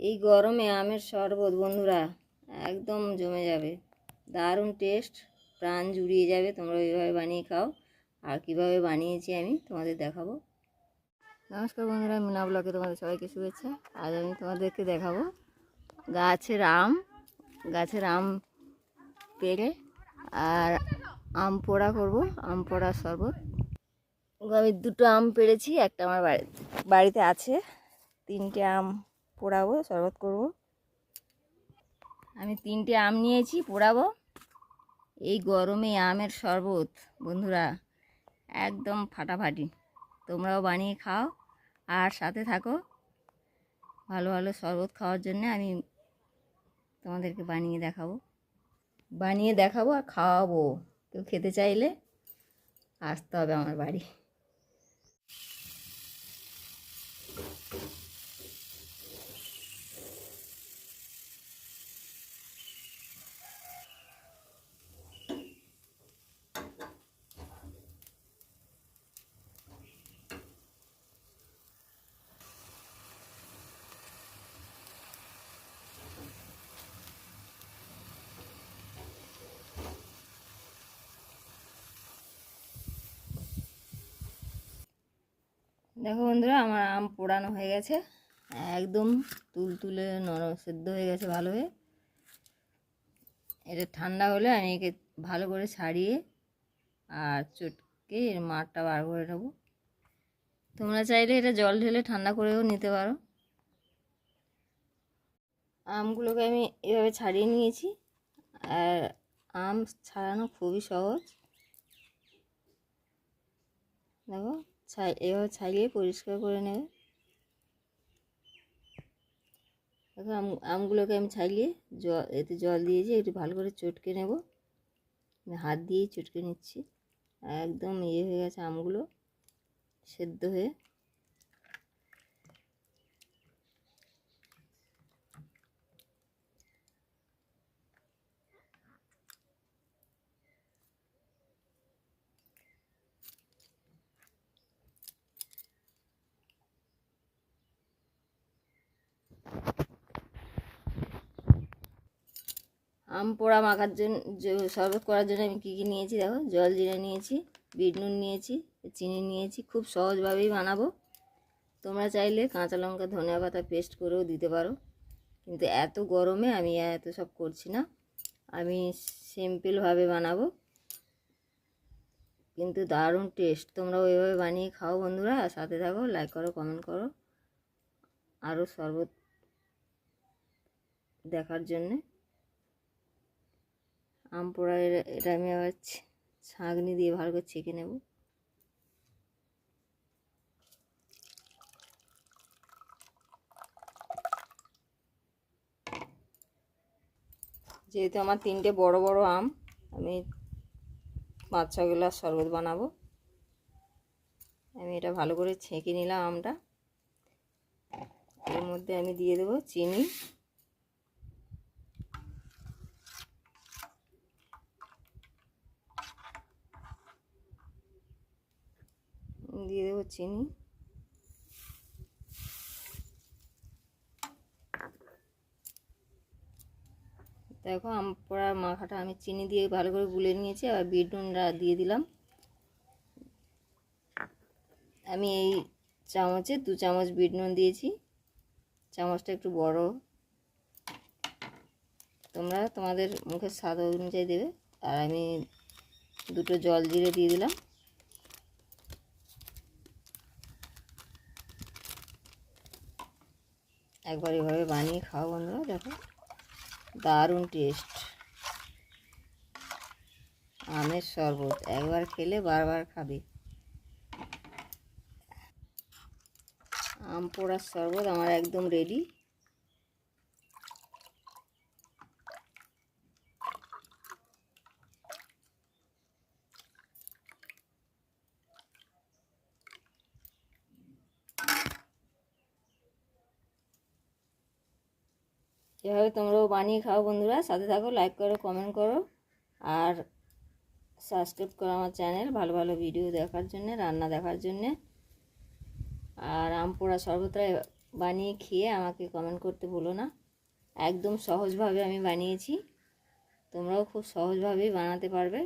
এই গরমে আমের শরবত, বন্ধুরা, একদম জমে যাবে। দারুণ টেস্ট প্রাণ জুড়িয়ে যাবে। তোমরা এইভাবে বানিয়ে খাও। আর কীভাবে বানিয়েছি আমি তোমাদের দেখাবো। নমস্কার বন্ধুরা, মিনা ব্লকে তোমাদের সবাইকে শুভেচ্ছা। আজ আমি তোমাদেরকে দেখাবো গাছের আম। গাছের আম পেড়ে আর আম পোড়া করব, আম পোড়া শরবত। আমি দুটো আম পেড়েছি, একটা আমার বাড়ি বাড়িতে আছে। তিনটে আম পোড়াবো, শরবত করব। আমি তিনটে আম নিয়েছি, পোড়াবো। এই গরমে আমের শরবত, বন্ধুরা, একদম ফাটাফাটি। তোমরাও বানিয়ে খাও আর সাথে থাকো। ভালো ভালো শরবত খাওয়ার জন্য আমি তোমাদেরকে বানিয়ে দেখাবো। বানিয়ে দেখাবো আর খাওয়াবো। কেউ খেতে চাইলে আসতে হবে আমার বাড়ি। দেখো বন্ধুরা, আমার আম পোড়ানো হয়ে গেছে। একদম তুলতুলে নরম সেদ্ধ হয়ে গেছে ভালো হয়ে এটা ঠান্ডা হলে আমি একে ভালো করে ছাড়িয়ে আর চটকে এর মাঠটা বার করে নেব। তোমরা চাইলে এটা জল ঢেলে ঠান্ডা করেও নিতে পারো। আমগুলোকে আমি এভাবে ছাড়িয়ে নিয়েছি। আর আম ছাড়ানো খুবই সহজ। দেখো ছাই, এভাবে ছাইলে পরিষ্কার করে নেবে। দেখো আম, আমগুলোকে আমি ছাইলে জল এতে জল দিয়ে যে একটু ভালো করে চটকে নেব। হাত দিয়েই চটকে নিচ্ছি। একদম ইয়ে হয়ে গেছে আমগুলো, সেদ্ধ হয়ে। আম পোড়া মাখার জন্য শরবত করার জন্য আমি কী কী নিয়েছি দেখো? জল জিরে নিয়েছি, বিট নুন নিয়েছি, চিনি নিয়েছি, খুব সহজভাবেই বানাবো। তোমরা চাইলে কাঁচা লঙ্কা, ধনিয়া পাতা পেস্ট করেও দিতে পারো। কিন্তু এত গরমে আমি এত সব করছি না। আমি সিম্পলভাবে বানাবো। কিন্তু দারুণ টেস্ট। তোমরা ওইভাবে বানিয়ে খাও বন্ধুরা। আর সাথে থাকো, লাইক করো, কমেন্ট করো। আরও শরবত দেখার জন্যে। আম পোড়া এটা- আমি আবার ছাঁকনি দিয়ে ভালো করে ছেঁকে নেব। যেহেতু আমার তিনটে বড় বড় আম, আমি পাঁচ ছ গ্লাস শরবত বানাবো। আমি এটা ভালো করে ছেঁকে নিলাম আমটা। এর মধ্যে আমি দিয়ে দেবো চিনি দিয়ে দেবো চিনি। দেখো পোড়া মাখাটা আমি চিনি দিয়ে ভালো করে গুলে নিয়েছি, আবার বিট নুনটা দিয়ে দিলাম। আমি এই চামচে দু চামচ বিট নুন দিয়েছি। চামচটা একটু বড়। তোমরা তোমাদের মুখের স্বাদ অনুযায়ী দেবে। আর আমি দুটো জল জিরে দিয়ে দিলাম। একবার এভাবে বানিয়ে খাও বন্ধুরা, দেখো। দারুণ টেস্ট আমের শরবত, একবার খেলে বারবার খাবে। আম পোড়ার শরবত আমার একদম রেডি এভাবে তোমরাও বানিয়ে খাও বন্ধুরা। সাথে থাকো লাইক করো কমেন্ট করো। আর সাবস্ক্রাইব করো আমার চ্যানেল ভালো ভালো ভিডিও দেখার জন্য, রান্না দেখার জন্যে। আর আম পোড়া বানিয়ে খেয়ে আমাকে কমেন্ট করতে বলো না। একদম সহজভাবে আমি বানিয়েছি। তোমরাও খুব সহজভাবেই বানাতে পারবে।